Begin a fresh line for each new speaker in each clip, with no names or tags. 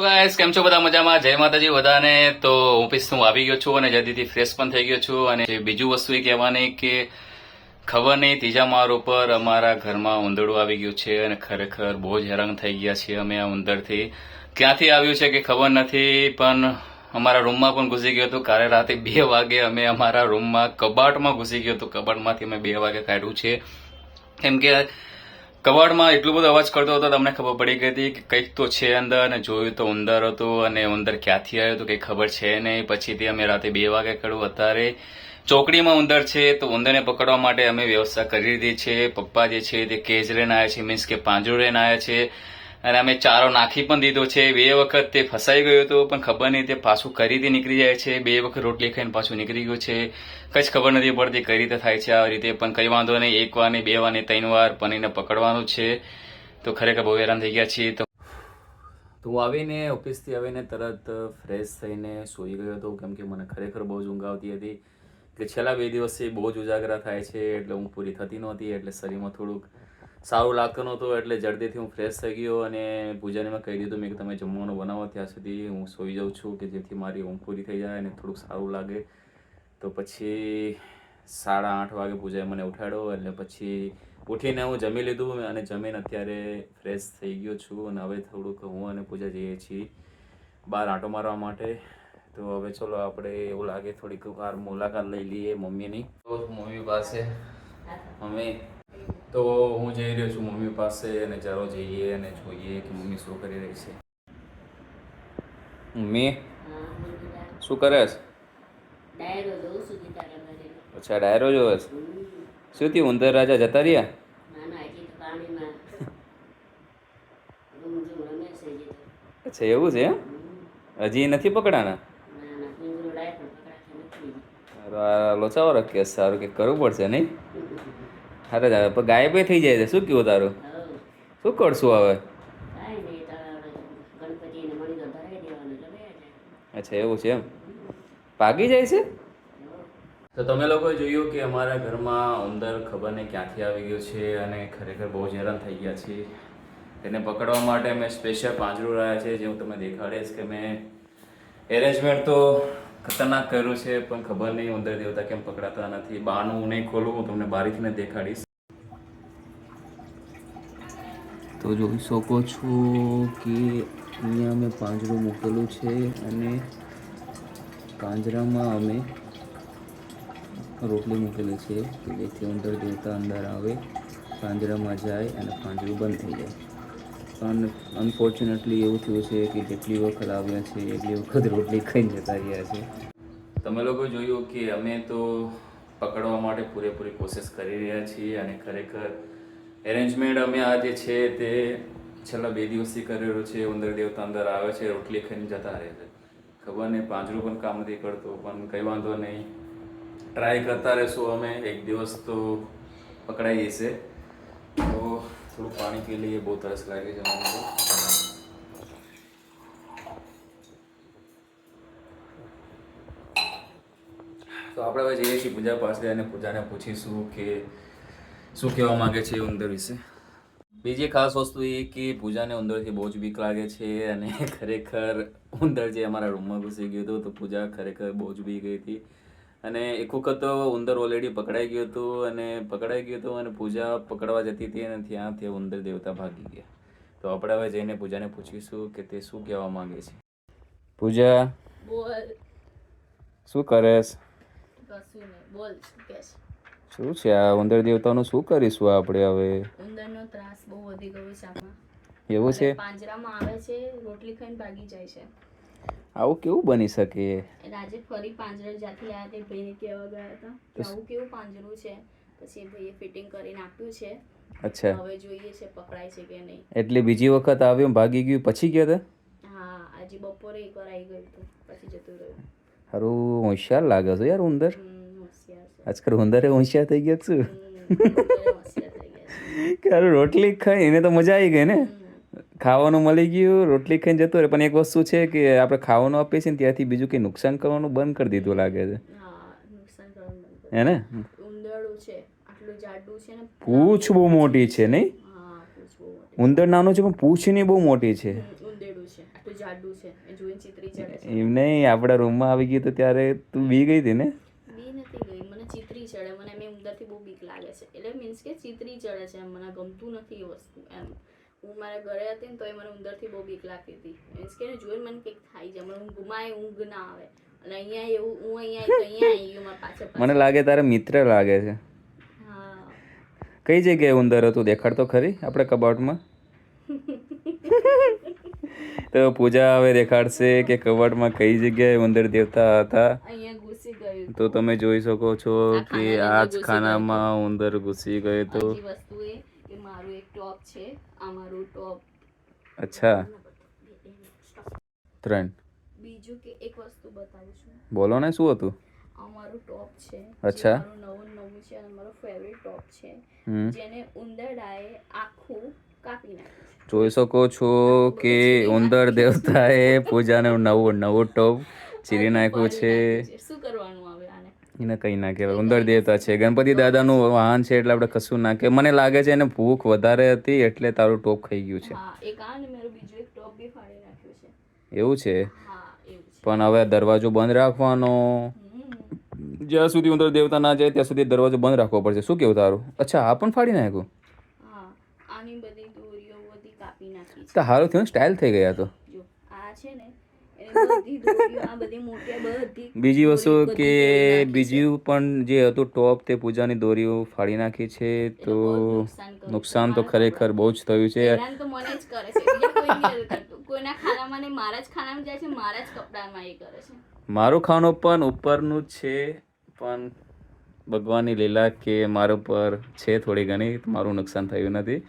Hello guys કેમ છો બધા? મજામાં? જય માતાજી બધાને. તો ઓફિસ હું આવી ગયો છું અને જલ્દીથી ફ્રેશ પણ થઈ ગયો છું. અને બીજું વસ્તુ એ કહેવાની કે ખબર નહીં, ત્રીજા માળ ઉપર અમારા ઘરમાં ઉંદરડું આવી ગયું છે અને ખરેખર બહુ જ હેરાન થઈ ગયા છીએ અમે આ ઉંદરથી. ક્યાંથી આવ્યું છે કે ખબર નથી, પણ અમારા રૂમમાં પણ ઘૂસી ગયું હતું. કાલે રાતે બે વાગે અમે અમારા રૂમમાં કબાટમાં ઘૂસી ગયો હતું. કબાટમાંથી અમે બે વાગે કાઢ્યું છે. કેમ કે કબાડમાં એટલું બધો અવાજ કરતો હતો, તમને ખબર પડી ગઈ હતી કે કંઈક તો છે અંદર અને જોયું તો ઉંદર હતું અને ઉંદર ક્યાંથી આવ્યો તો કંઈ ખબર છે નહીં. પછીથી અમે રાતે બે વાગે કર્યું અત્યારે ચોકડીમાં ઉંદર છે તો ઉંદરને પકડવા માટે અમે વ્યવસ્થા કરી દીધી છે. પપ્પા જે છે તે કેજ લઈને આવ્યા છે મીન્સ કે પાંજરું લઈને આવ્યા છે. અને અમે ચારો નાખી પણ દીધો છે. બે વખત તે ફસાઈ ગયો હતો, પણ ખબર નહીં, તે પાછું કરી રીતે નીકળી જાય છે. બે વખત રોટલી ખાઈને પાછું નીકળી ગયું છે. કચ્છ ખબર નથી પડતી કઈ રીતે થાય છે આ રીતે, પણ કઈ વાંધો નહીં, એક વાર ને બે વાર ને ત્રણ વાર પણ એને પકડવાનું છે. તો ખરેખર બહુ હેરાન થઈ ગયા છીએ. તો તો હું આવીને ઓફિસથી આવીને તરત ફ્રેશ થઈને સૂઈ ગયો હતો, કેમ કે મને ખરેખર બહુ જ ઊંઘ આવતી હતી કે છેલ્લા બે દિવસથી બહુ જ ઉજાગરા થાય છે, એટલે ઊંઘ પૂરી થતી નહોતી, એટલે શરીરમાં થોડુંક સારું લાગતું નહોતું એટલે જલ્દીથી હું ફ્રેશ થઈ ગયો અને પૂજાને મેં કહી દીધું, મેં કે તમે જમવાનું બનાવો, ત્યાં સુધી હું સૂઈ જાઉં છું કે જેથી મારી ઊંઘ પૂરી થઈ જાય અને થોડુંક સારું લાગે. તો પછી સાડા આઠ વાગે પૂજાએ મને ઉઠાડ્યો એટલે પછી ઉઠીને હું જમી લીધું અને જમીને અત્યારે ફ્રેશ થઈ ગયો છું અને હવે થોડુંક હું અને પૂજા જઈએ છીએ બહાર આંટો મારવા માટે. તો હવે ચલો આપણે એવું લાગે થોડીક વાર મુલાકાત લઈ લઈએ મમ્મીની. તો મમ્મી પાસે મમ્મી તો હું જઈ રહ્યો છું મમ્મી પાસે અને ચાલો જઈએ અને જોઈએ કે મમ્મી શું કરી રહી છે. મમ્મી શું કરે છે? અચ્છા ડાયરો જોવે છે? શું થયું ઉંદર રાજા જતા રહ્યા? અચ્છા એવું છે હજી નથી પકડાના
ના ના પિંજરું ડાય પણ પકડાશે નથી.
સારું, આ લોચાવો રખે સારું કે કરવું પડશે નહીં? અરે દાદા પણ ગાયબ થઈ જાય છે. શું કેવું તારું? શું કરશું હવે?
હવે
અચ્છા, એવું છે એમ. પાકી જાય છે? તો તમે લોકોએ જોયું કે અમારા ઘરમાં ઉંદર ખબર નહીં ક્યાંથી આવી ગયો છે અને ખરેખર બહુ જ હેરાન થઈ ગયા છીએ તેને પકડવા માટે મેં સ્પેશિયલ પાંજરું રહ્યા છે જે હું તમને દેખાડીશ કે મેં એરેન્જમેન્ટ તો ખતરનાક કર્યું છે, પણ ખબર નહીં ઉંદર દેવતા કેમ પકડાતા નથી. બહારનું હું નહીં ખોલું, હું તમને બારીથી ને દેખાડીશ. તો જોઈ શકો છો કે અહીંયા અમે પાંજરું મૂકેલું છે અને પાંજરામાં અમે રોટલી મૂકેલી છે કે જેથી ઉંદર દેવતા અંદર આવે, પાંજરામાં જાય અને પાંજરું બંધ થઈ જાય. પણ અનફોર્ચ્યુનેટલી એવું થયું છે કે જેટલી વખત આવ્યા છે, એટલી વખત રોટલી ખાઈને જતા રહ્યા છે. તમે લોકો જોયું કે અમે તો પકડવા માટે પૂરેપૂરી કોશિશ કરી રહ્યા છીએ અને ખરેખર એરેન્જમેન્ટ અમે આ જે છે તે છેલ્લા બે દિવસથી કરેલો છે, ઉંદર દેવતા અંદર આવે છે, રોટલી ખાઈને જતા રહે છે. ખબર નહીં, પાંજરું પણ કામ નથી કરતો, પણ કંઈ વાંધો નહીં. ટ્રાય કરતા રહેશું અમે, એક દિવસ તો પકડાઈ જશે થોડું પાણી પી લઈએ, બહુ તરસ લાગે છે તો. આપણે હવે જઈએ છીએ પૂજા પાસે અને પૂજાને પૂછીશું કે શું કહેવા માગે છે ઉંદર વિશે બીજી ખાસ વસ્તુ એ કે પૂજાને ઉંદરથી બહુ જ બીક લાગે છે અને ખરેખર ઉંદર જે અમારા રૂમમાં ઘૂસી ગયું હતું, તો પૂજા ખરેખર બહુ જ બી ગઈ હતી અને એક વખત ઉંદર ઓલરેડી પકડાઈ ગયું હતું અને પકડાઈ ગયું હતું અને પૂજા પકડવા જતી હતી અને ત્યાંથી ઉંદર દેવતા ભાગી ગયા. તો આપણે હવે જઈને પૂજાને પૂછીશું કે તે શું કહેવા માંગે છે. પૂજા
બોલ.
શું
કશું નહીં બોલ શું કે છે?
શું છે આ ઉંદર દેવતાનું શું કરીશું આપણે હવે?
ઉંદરનો ત્રાસ બહુ વધી ગયો છે આમાં.
એવું છે?
પાંજરામાં આવે છે રોટલી ખાઈને ભાગી જાય છે.
આવું કેવું બની શકે?
આજે ફરી પાંજરા જ્યાંથી આવ્યા તે ભાઈને કહેવા ગયા હતા કે આવું કેવું પાંજરું છે? પછી ભાઈએ ફિટિંગ કરીને આપ્યું છે.
અચ્છા.
હવે જોઈએ છે પકડાય છે કે નહીં.
એટલે બીજી વખત આવ્યો ભાગી ગયું પછી ગયા હતા
હા આજે બપોરે એકવાર આવી ગયું હતું પછી જતું રહ્યું.
હારું હોશિયાર લાગે છે યાર ઉંદર. આજકાલ ઉંદરે હોશિયાર થઈ ગયા છે. કે રોટલી ખાઈ એને તો મજા આવી ગઈ ને? ખાવાનું મળી ગયું રોટલી ખાઈને જતો રહે પણ એક વસ્તુ છે કે આપણે ખાવાનું આપીએ છીએ ને ત્યાંથી બીજું કંઈ નુકસાન કરવાનું બંધ કરી દીધું લાગે છે.
હા
ને? પૂંછ બહુ મોટી છે નહીં? ઉંદર નાનું છે પણ પૂછની બહુ મોટી છે. એમ નહીં આપણા રૂમમાં આવી ગયું તો ત્યારે તું બી ગઈ હતી ને?
ચિત્રી ચડે મને એમ ઉંદરથી બહુ બીક લાગે છે. એટલે મીન્સ કે ચિત્રી ચડે છે મને ગમતું નથી એ વસ્તુ એમ. હું મારા ઘરે હતી ને તો એ મને ઉંદરથી બહુ બીક લાગતી હતી. મીન્સ કે જોઈને મને કંઈક થાય છે મને ઊંઘમાં ઊંઘ ના આવે. અને અહીંયા એવું હું અહીંયા તો અહીંયા આવી ગયું મારા પાછળ
મને લાગે તારે મિત્ર લાગે છે. કઈ જગ્યાએ ઉંદર હતું? દેખાડતો ખરી આપણે કબાટમાં? તો પૂજા હવે દેખાડશે કે કબાટમાં કઈ જગ્યાએ ઉંદર દેવતા હતા? તો તમે જોઈ શકો છો કે
આજ
આ જ ખાનામાં ઉંદર ઘૂસી ગયો તો
મારું એક ટોપ છે આ મારું ટોપ.
અચ્છા. ત્રણ.
બીજું કે એક વસ્તુ બતાવું છું.
બોલો ને શું હતું?
અમારું ટોપ છે
અચ્છા.
નવું નવું છે અને મારો ફેવરેટ ટોપ છે. જેને ઉંદરડાએ આખું કાપી નાખ્યું
જોઈ શકો છો કે ઉંદર દેવતાએ પૂજાને નવું નવું ટોપ ચીરી નાખ્યું છે.
શું કરવાનું?
એને કઈ ના કહેવાય. ઉંદર દેવતા છે ગણપતિ દાદાનું વાહન છે એટલે આપણે કશું ના કે મને લાગે છે એને ભૂખ વધારે હતી એટલે તારું ટોપ ખાઈ ગયું છે. એવું છે? પણ હવે દરવાજો બંધ રાખવાનો. જ્યાં સુધી ઉંદર દેવતા ના જાય ત્યાં સુધી દરવાજો બંધ રાખવો પડશે. શું કેવું તારું? અચ્છા આ પણ ફાડી નાખ્યું? તો સારું થયું સ્ટાઇલ થઈ ગયા તો.
આ છે ને
બીજી વસ્તુ કે. બીજું પણ જે હતું ટોપ તે પૂજાની દોરીઓ ફાડી નાખી છે તો
નુકસાન
તો ખરેખર બહુ જ થયું છે.
મારા છે
ખાવાનું પણ ઉપરનું છે પણ ભગવાનની લીલા કે મારું પર છે થોડી ઘણી મારું નુકસાન થયું નથી.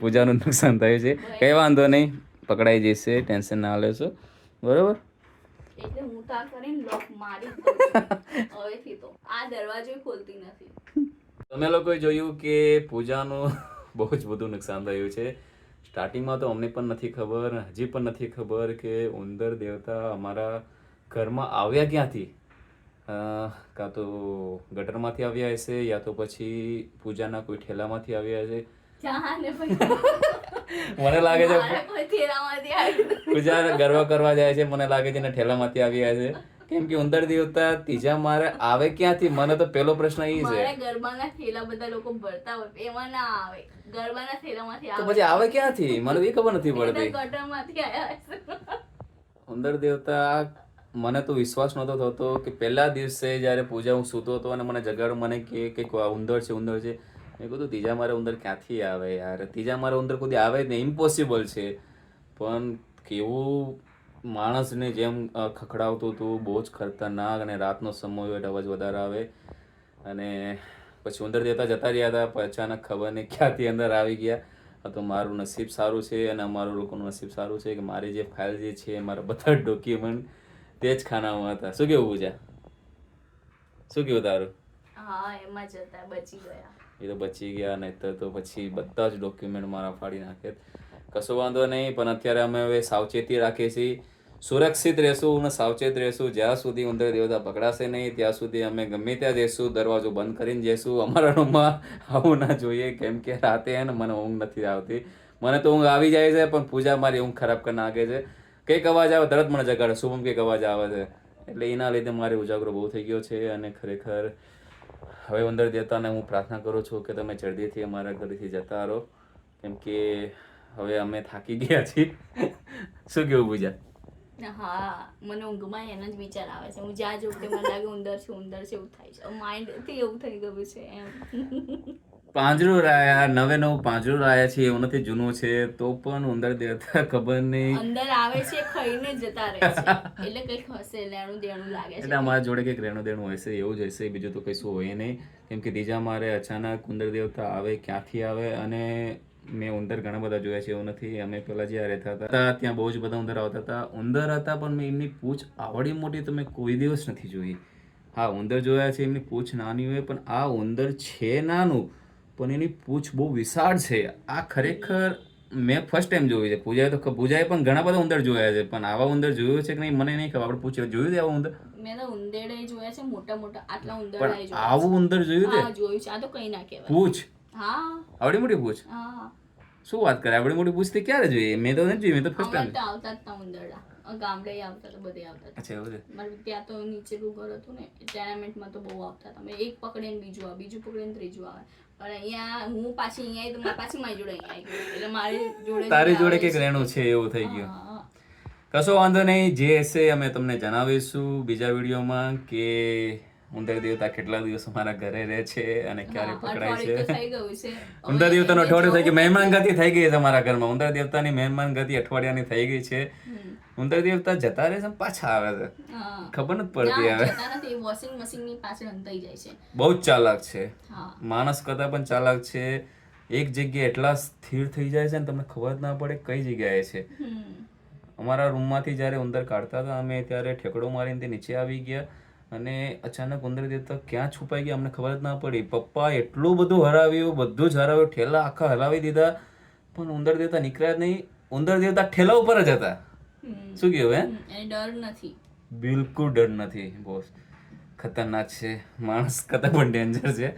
પૂજાનું નુકસાન થયું છે. કંઈ વાંધો નહીં પકડાઈ જશે ટેન્શન ના લેશો. બરોબર?
એટલે હું તા કરીને લોક મારી. હવેથી તો. આ દરવાજો ખોલતી નથી.
તમે લોકોએ જોયું કે પૂજાનું બહુ જ બધું નુકસાન થયું છે. સ્ટાર્ટિંગમાં તો અમને પણ નથી ખબર હજી પણ નથી ખબર કે ઉંદર દેવતા અમારા ઘરમાં આવ્યા ક્યાંથી? કાં તો ગટરમાંથી આવ્યા હશે યા તો પછી પૂજાના કોઈ ઠેલામાંથી આવ્યા હશે? મને લાગે છે પૂજા ગરબા કરવા જાય છે મને લાગે છે ને ઠેલામાંથી આવ્યા છે. કેમ કે ઉંદર દેવતા ત્રીજા મારે આવે ક્યાંથી? મને તો પહેલો પ્રશ્ન એ છે.
ગરબાના થેલા બધા લોકો ભરતા હોય એમાં ના આવે. ગરબાના થેલામાંથી
તો
આવે.
પછી આવે ક્યાંથી? મને એ ખબર નથી પડતી.
ગટરમાંથી આવ્યા
ઉંદર દેવતા મને તો વિશ્વાસ નહોતો થતો કે પહેલા દિવસે જ્યારે પૂજા હું સૂતો હતો અને મને જગાડો મને કે ઉંદર છે ઉંદર છે મેં કીધું, ત્રીજા મારે ઉંદર ક્યાંથી આવે યાર? ત્રીજા મારા ઉંદર કોઈ આવે જ નહીં. ઇમ્પોસિબલ છે. પણ કેવું માણસને જેમ ખખડાવતું હતું બહુ જ ખતરનાક અને રાતનો સમય હોય, અવાજ વધારે આવે. અને પછી ઉંદર દેતા જતા રહ્યા હતા પણ અચાનક ખબર નહીં ક્યાંથી અંદર આવી ગયા. તો મારું નસીબ સારું છે અને અમારું લોકોનું નસીબ સારું છે કે મારી જે ફાઇલ જે છે, મારા બધા ડોક્યુમેન્ટ તે જ ખાનામાં હતા. શું કેવું પૂજા? શું કેવું તારું? એ તો બચી ગયા, નહીતર તો પછી બધા જ ડોક્યુમેન્ટ મારા ફાડી નાખે. કશો વાંધો નહીં, પણ અત્યારે અમે હવે સાવચેતી રાખીએ છીએ. સુરક્ષિત રહેશું અને સાવચેત રહેશું. જ્યાં સુધી ઉંદર દેવતા પકડાશે નહીં, ત્યાં સુધી અમે ગમે ત્યાં જઈશું, દરવાજો બંધ કરીને જઈશું. અમારા રૂમમાં આવું ના જોઈએ, કેમ કે રાતે ને મને ઊંઘ નથી આવતી. મને તો ઊંઘ આવી જાય છે, પણ પૂજા મારી ઊંઘ ખરાબ કરી નાખે છે. કંઈક અવાજ આવે, તરત મને જગાડે. શુભમ કંઈક અવાજ આવે છે. એટલે એના લીધે મારે ઉજાગરો બહુ થઈ ગયો છે અને ખરેખર હવે ઉંદર દેવતાને હું પ્રાર્થના કરું છું કે તમે જલ્દીથી અમારા ઘરેથી જતા રહો. કેમ કે હવે અમે થાકી ગયા છીએ. શું કેવું પૂજા?
હા, મને ઊંઘમાં એનો જ વિચાર આવે છે. હું જ્યાં જોઉં કે મને લાગે ઉંદર છે ઉંદર છે, એવું થાય છે. માઇન્ડથી એવું થઈ ગયું છે એમ.
પાંજરું રાયા નવે નવું પાંજરું રાયા છે એવું નથી જૂનું છે. તો પણ ઉંદર દેવતા ખબર નહીં.
અંદર આવે છે ખાઈને જતા રહે છે. એટલે કંઈક હશે લેણું દેણું લાગે છે.
એટલે અમારા જોડે કંઈક રેણું દેણું હશે એવું જ હશે બીજું તો કશું હોય નહીં. કેમ કે ત્રીજા મારે અચાનક ઉંદર દેવતા આવે ક્યાંથી આવે અને મેં ઉંદર ઘણા બધા જોયા છે એવું નથી. અમે પેલા જ્યાં રહેતા હતા ત્યાં બહુ જ બધા ઉંદર આવતા હતા. ઉંદર હતા પણ મેં એમની પૂંછ આવડી મોટી તો મેં કોઈ દિવસ નથી જોઈ. હા ઉંદર જોયા છે એમની પૂંછ નાની હોય પણ આ ઉંદર છે નાનું. પણ એની પૂછ બહુ વિશાળ છે. આ ખરેખર મેં ફર્સ્ટ ટાઈમ જોયું છે. પૂજાએ તો પૂજાએ પણ ઘણા બધા ઉંદર જોયા છે. પણ આવા ઉંદર જોયું છે કે નહીં મને નહીં ખબર. આપણે પૂછ્યું જોયું છે આવા ઉંદર?
મેં તો ઉંદેડે જોયા છે મોટા મોટા આટલા ઉંદર
પણ આવું ઉંદર જોયું છે?
જોયું છે. આ તો કઈ ના કહેવાય.
પૂછ.
હા.
આવડી મોટી પૂછ?
હા
શું વાત કરે? આવડી મોટી પૂછ તે ક્યારે જોઈએ? મેં તો નથી જોઈ મેં તો ફર્સ્ટ ટાઈમ
આવતા જ તા ઉંદરડા. ગામડે આવતા તો બધે આવતા
અચ્છા એવું
મારે ત્યાં તો નીચેનું ઘર હતું ને ટેનામેન્ટમાં તો બહુ આવતા હતા મેં એક પકડે ને બીજું આવે બીજું પકડે ને ત્રીજું આવે. પણ અહીંયા હું પાછી અહીંયા તો પાછી મારી જોડે અહીંયા એટલે મારી જોડે
તારી જોડે કંઈક રહેણું છે એવું થઈ ગયું. કશો વાંધો નહીં જે હશે અમે તમને જણાવીશું બીજા વિડીયોમાં કે ઉંદર દેવતા કેટલા દિવસ અમારા ઘરે રહે છે અને ક્યારે પકડાય છે? ઉંદર દેવતાનો અઠવાડિયું થઈ ગયું. મહેમાન ગતિ થઈ ગઈ છે અમારા ઘરમાં. ઉંદર દેવતાની મહેમાન ગતિ અઠવાડિયાની થઈ ગઈ છે. ઉંદર દેવતા જતા રહે છે પાછા આવે છે. ખબર નથી પડતી
નથી વોશિંગ મશીનની પાછળ અંતાઈ જાય છે.
બહુ ચાલાક છે. માણસ કરતા પણ ચાલાક છે. એક જગ્યાએ એટલા સ્થિર થઈ જાય છે ને તમને ખબર ના પડે કઈ જગ્યાએ છે. અમારા રૂમમાંથી જ્યારે ઉંદર કાઢતા હતા અમે ત્યારે ઠેકડો મારીને તે નીચે આવી ગયા. અને અચાનક ઉંદર દેવતા ક્યાં છુપાઈ ગયા અમને ખબર જ ના પડી. પપ્પા એટલું બધું હરાવ્યું બધું જ હરાવ્યું ઠેલા આખા હલાવી દીધા. પણ ઉંદર દેવતા નીકળ્યા જ નહીં. ઉંદર દેવતા ઠેલા ઉપર જ હતા. શું કહ્યું હે.
ડર નથી.
બિલકુલ ડર નથી. બોસ ખતરનાક છે. માણસ કરતાં પણ ડેન્જર છે.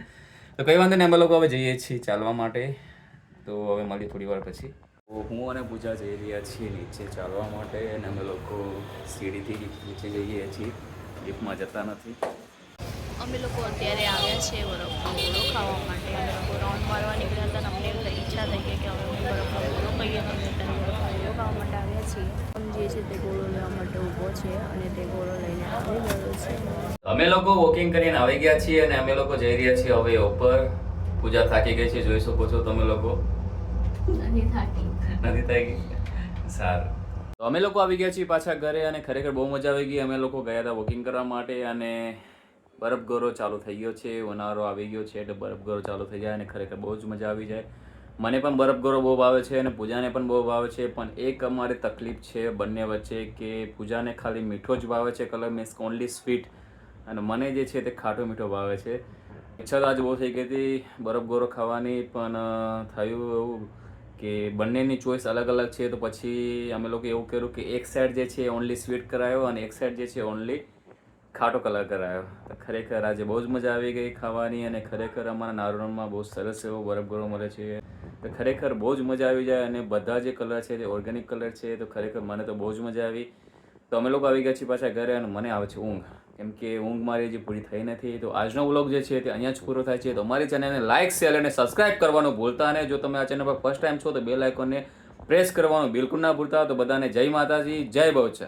તો કઈ વાંધો નહીં અમે લોકો હવે જઈએ છીએ ચાલવા માટે. તો હવે મળીએ થોડી વાર પછી. હું અને પૂજા જઈ રહ્યા છીએ નીચે ચાલવા માટે અને અમે લોકો સીડીથી નીચે જઈએ છીએ. લિફ્ટમાં જતા નથી.
અમે લોકો અત્યારે આવ્યા છે બરફનો ગોળો ખાવા માટે. અમે લોકો રાઉન્ડ મારવા નીકળ્યા હતા અમને એવી ઈચ્છા થઈ ગઈ કે અમે બરફનો ગોળો ખાઈએ અમે અત્યારે બરફનો ગોળો ખાવા માટે આવ્યા છીએ. આમ જે છે તે ગોળો લેવા માટે ઊભો છે અને તે ગોળો લઈને આવી ગયો છે.
અમે લોકો વોકિંગ કરીને આવી ગયા છીએ અને અમે લોકો જઈ રહ્યા છીએ હવે ઉપર. પૂજા થાકી ગઈ છે જોઈ શકો છો તમે લોકો.
નથી થાકી.
નથી થાકી? સારું. તો અમે લોકો આવી ગયા છીએ પાછા ઘરે અને ખરેખર બહુ મજા આવી ગઈ. અમે લોકો ગયા હતા વોકિંગ કરવા માટે અને બરફ ગોરો ચાલુ થઈ ગયો છે, ઉનાળો આવી ગયો છે એટલે બરફ ગોરો ચાલુ થઈ જાય અને ખરેખર બહુ જ મજા આવી જાય. મને પણ બરફ ગોરો બહુ ભાવે છે અને પૂજાને પણ બહુ ભાવે છે, પણ એક અમારી તકલીફ છે બંને વચ્ચે કે પૂજાને ખાલી મીઠો જ ભાવે છે કલર મીન્સ ઓનલી સ્વીટ અને મને જે છે તે ખાટો મીઠો ભાવે છે. ઈચ્છા તો આજ બહુ થઈ ગઈ હતી બરફ ગોરો ખાવાની, પણ થયું એવું કે બંનેની ચોઈસ અલગ અલગ છે, તો પછી અમે લોકો એવું કર્યું કે એક સાઈડ જે છે ઓનલી સ્વીટ કરાયો અને એક સાઈડ જે છે ઓનલી ખાટો કલર કરાયો. ખરેખર આજે બહુ જ મજા આવી ગઈ ખાવાની અને ખરેખર અમારા નારોણમાં બહુ સરસ એવો બરફ ગોળો મળે છે. તો ખરેખર બહુ જ મજા આવી જાય અને બધા જે કલર છે તે ઓર્ગેનિક કલર છે, તો ખરેખર મને તો બહુ જ મજા આવી. તો અમે લોકો આવી ગયા છીએ પાછા ઘરે અને મને આવે છે ઊંઘ. કેમ કે ઊંઘ મારી હજી પૂરી થઈ નથી. તો આજનો વ્લોગ જે છે તે અહીંયા જ પૂરો થાય છે. તો અમારી ચેનલને લાઇક શેર અને સબસ્ક્રાઇબ કરવાનું ભૂલતા અને જો તમે આ ચેનલ પર ફર્સ્ટ ટાઈમ છો તો બે લાઇકોને પ્રેસ કરવાનું બિલકુલ ના ભૂલતા. તો બધાને જય માતાજી, જય બહુચર.